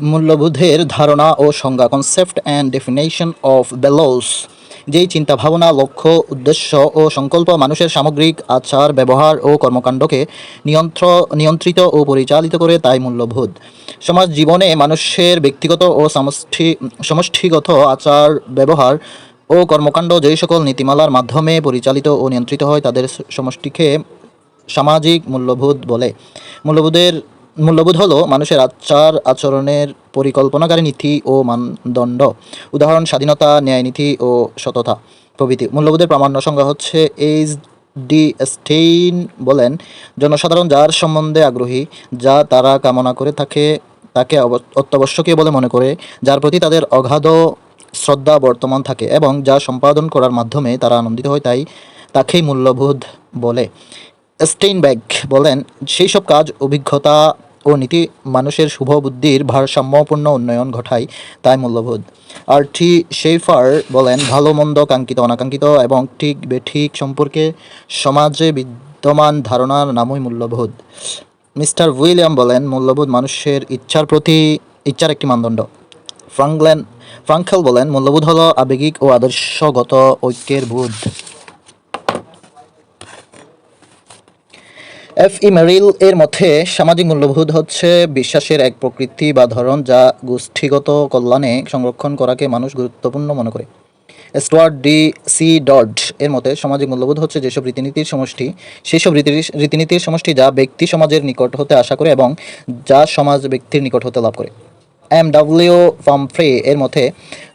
মূল্যবোধের ধারণা ও সংজ্ঞা concept and definition of values যেই চিন্তা ভাবনা লক্ষ্য, উদ্দেশ্য ও সংকল্প মানুষের সামগ্রিক আচার, ব্যবহার ও কর্মকাণ্ডকে নিয়ন্ত্র, নিয়ন্ত্রিত ও পরিচালিত করে তাই মূল্যবোধ। সমাজ জীবনে মানুষের ব্যক্তিগত ও সমষ্টি, সমষ্টিগত আচার, ব্যবহার ও কর্মকাণ্ড যেই সকল নীতিমালার মাধ্যমে পরিচালিত ও নিয়ন্ত্রিত হয়, তাদের সমষ্টিকে সামাজিক মূল্যবোধ বলে। মূল্যবোধের মূল্যবোধ হলো মানুষের আচার আচরণের পরিকল্পনাকারী নীতি ও মানদণ্ড। উদাহরণ, স্বাধীনতা, ন্যায়নীতি ও সততা প্রভৃতি। মূল্যবোধের প্রামাণ্য সংজ্ঞা হচ্ছে এইচ ডি স্টেইন বলেন, জনসাধারণ যার সম্বন্ধে আগ্রহী, যা তারা কামনা করে থাকে, তাকে অত্যাবশ্যকীয় বলে মনে করে, যার প্রতি তাদের অগাধ শ্রদ্ধা বর্তমান থাকে এবং যা সম্পাদন করার মাধ্যমে তারা আনন্দিত হয়, তাই তাকেই মূল্যবোধ বলে। স্টেইনব্যাগ বলেন, সেই সব কাজ, অভিজ্ঞতা ও নীতি মানুষের শুভ বুদ্ধির ভারসাম্যপূর্ণ উন্নয়ন ঘটায়, তাই মূল্যবোধ। আর টি শেফার বলেন, ভালো, মন্দ, কাঙ্ক্ষিত, অনাকাঙ্ক্ষিত এবং ঠিক বেঠিক সম্পর্কে সমাজে বিদ্যমান ধারণার নামই মূল্যবোধ। মিস্টার উইলিয়াম বলেন, মূল্যবোধ মানুষের ইচ্ছার প্রতি, ইচ্ছার একটি মানদণ্ড। ফ্রাঙ্কলেন, ফ্রাঙ্কেল বলেন, মূল্যবোধ হলো আবেগিক ও আদর্শগত ঐক্যের বোধ। এফ ই মেরিল এর মধ্যে সামাজিক মূল্যবোধ হচ্ছে বিশ্বাসের এক প্রকৃতি বা ধরন যা গোষ্ঠীগত কল্যাণে সংরক্ষণ করাকে মানুষ গুরুত্বপূর্ণ মনে করে। স্টুয়ার্ট ডি সি ডড এর মতে সামাজিক মূল্যবোধ হচ্ছে যেসব রীতিনীতির সমষ্টি সেই সব রীতিনীতির সমষ্টি যা ব্যক্তি সমাজের নিকট হতে আশা করে এবং যা সমাজ ব্যক্তির নিকট হতে লাভ করে। এম ডাব্লিউ ফামফ্রে এর মতে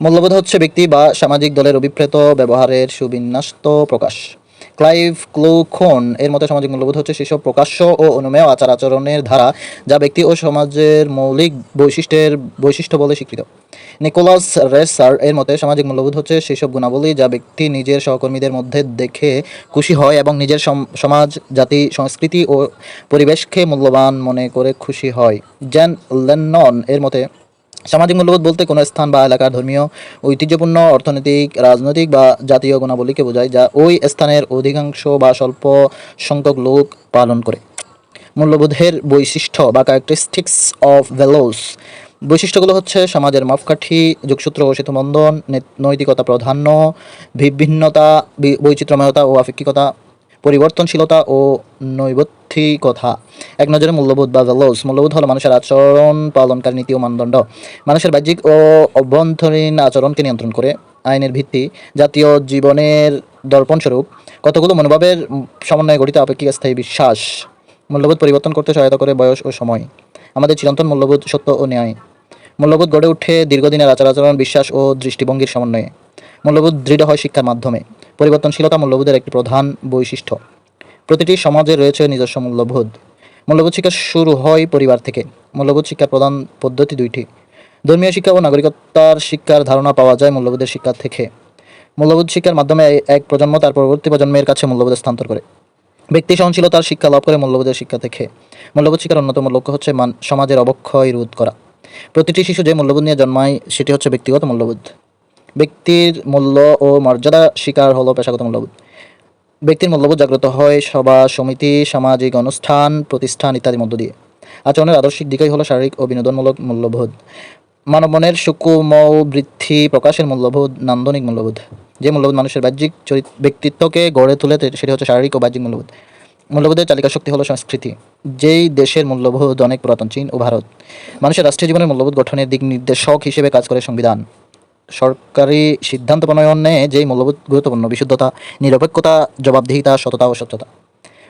মূল্যবোধ হচ্ছে ব্যক্তি বা সামাজিক দলের অভিপ্রেত ব্যবহারের সুবিন্যস্ত প্রকাশ। ক্লাইভ ক্লুখন এর মতে সামাজিক মূল্যবোধ হচ্ছে সেসব প্রকাশ্য ও অনুমেয় আচার আচরণের ধারা যা ব্যক্তি ও সমাজের মৌলিক বৈশিষ্ট্যের বৈশিষ্ট্য বলে স্বীকৃত। নিকোলাস রেসার এর মতে সামাজিক মূল্যবোধ হচ্ছে সেসব গুণাবলী যা ব্যক্তি নিজের সহকর্মীদের মধ্যে দেখে খুশি হয় এবং নিজের সম- সমাজ, জাতি, সংস্কৃতি ও পরিবেশকে মূল্যবান মনে করে খুশি হয়। জ্যান লেনন এর মতে সামাজিক মূল্যবোধ বলতে কোনো স্থান বা এলাকার ধর্মীয়, ঐতিহ্যপূর্ণ, অর্থনৈতিক, রাজনৈতিক বা জাতীয় গুণাবলীকে বোঝায়, যা ওই স্থানের অধিকাংশ বা স্বল্প সংখ্যক লোক পালন করে। মূল্যবোধের বৈশিষ্ট্য বা ক্যারেক্টারিস্টিক্স অফ ভ্যালুস বৈশিষ্ট্যগুলো হচ্ছে সমাজের মাপকাঠি, যোগসূত্র ও সেতুবন্ধন নৈতিকতা প্রাধান্য বিভিন্নতা বৈচিত্র্যময়তা ও আপেক্ষিকতা, পরিবর্তনশীলতা ও নৈবত্তিকতা এক নজরে মূল্যবোধ বা ভ্যালুস মূল্যবোধ হলো মানুষের আচরণ, পালনকারী নীতি ও মানদণ্ড। মানুষের বাহ্যিক ও অভ্যন্তরীণ আচরণকে নিয়ন্ত্রণ করে আইনের ভিত্তি জাতীয় জীবনের দর্পণস্বরূপ কতগুলো মনোভাবের সমন্বয়ে গঠিত আপেক্ষিক স্থায়ী বিশ্বাস? মূল্যবোধ পরিবর্তন করতে সহায়তা করে বয়স ও সময়। আমাদের চিরন্তন মূল্যবোধ সত্য ও ন্যায়। মূল্যবোধ গড়ে উঠে দীর্ঘদিনের আচার আচরণ, বিশ্বাস ও দৃষ্টিভঙ্গির সমন্বয়ে। মূল্যবোধ দৃঢ় হয় শিক্ষার মাধ্যমে। পরিবর্তনশীলতা মূল্যবোধের একটি প্রধান বৈশিষ্ট্য। প্রতিটি সমাজে রয়েছে নিজস্ব মূল্যবোধ। মূল্যবোধ শিক্ষা শুরু হয় পরিবার থেকে। মূল্যবোধ শিক্ষার প্রধান পদ্ধতি দুইটি। ধর্মীয় শিক্ষা ও নাগরিকতার শিক্ষার ধারণা পাওয়া যায় মূল্যবোধের শিক্ষা থেকে। মূল্যবোধ শিক্ষার মাধ্যমে এক প্রজন্ম তার পরবর্তী প্রজন্মের কাছে মূল্যবোধ স্থানান্তর করে। ব্যক্তি সহনশীলতার শিক্ষা লাভ করে মূল্যবোধের শিক্ষা থেকে। মূল্যবোধ শিক্ষার অন্যতম লক্ষ্য হচ্ছে মান- সমাজের অবক্ষয় রোধ করা। প্রতিটি শিশু যে মূল্যবোধ নিয়ে জন্মায়, সেটি হচ্ছে ব্যক্তিগত মূল্যবোধ। ব্যক্তির মূল্য ও মর্যাদা শিকার হলো পেশাগত মূল্যবোধ। ব্যক্তির মূল্যবোধ জাগ্রত হয় সভা, সমিতি, সামাজিক অনুষ্ঠান, প্রতিষ্ঠান ইত্যাদির মধ্য দিয়ে। আচরণের আদর্শিক দিকই হলো শারীরিক ও বিনোদনমূলক মূল্যবোধ। মানব মনের সুকুমল বৃদ্ধি, প্রকাশের মূল্যবোধ, নান্দনিক মূল্যবোধ। যে মূল্যবোধ মানুষের বাহ্যিক ব্যক্তিত্বকে গড়ে তুলে সেটি হচ্ছে শারীরিক ও বাহ্যিক মূল্যবোধ। মূল্যবোধের চালিকা শক্তি হলো সংস্কৃতি, যেই দেশের মূল্যবোধ অনেক পুরাতন চীন ও ভারত। মানুষের রাষ্ট্রীয় জীবনের মূল্যবোধ গঠনের দিক নির্দেশক হিসেবে কাজ করে সংবিধান। সরকারি সিদ্ধান্ত প্রণয়নে যেই মূল্যবোধ, গুরুত্বপূর্ণ বিশুদ্ধতা, নিরপেক্ষতা, জবাবদিহিতা, সততা ও সত্যতা।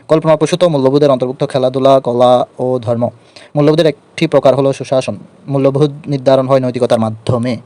কল্পনা কল্পনাপ্রসূত মূল্যবোধের অন্তর্ভুক্ত খেলাধুলা, কলা ও ধর্ম। মূল্যবোধের একটি প্রকার হলো সুশাসন। মূল্যবোধ নির্ধারণ হয় নৈতিকতার মাধ্যমে।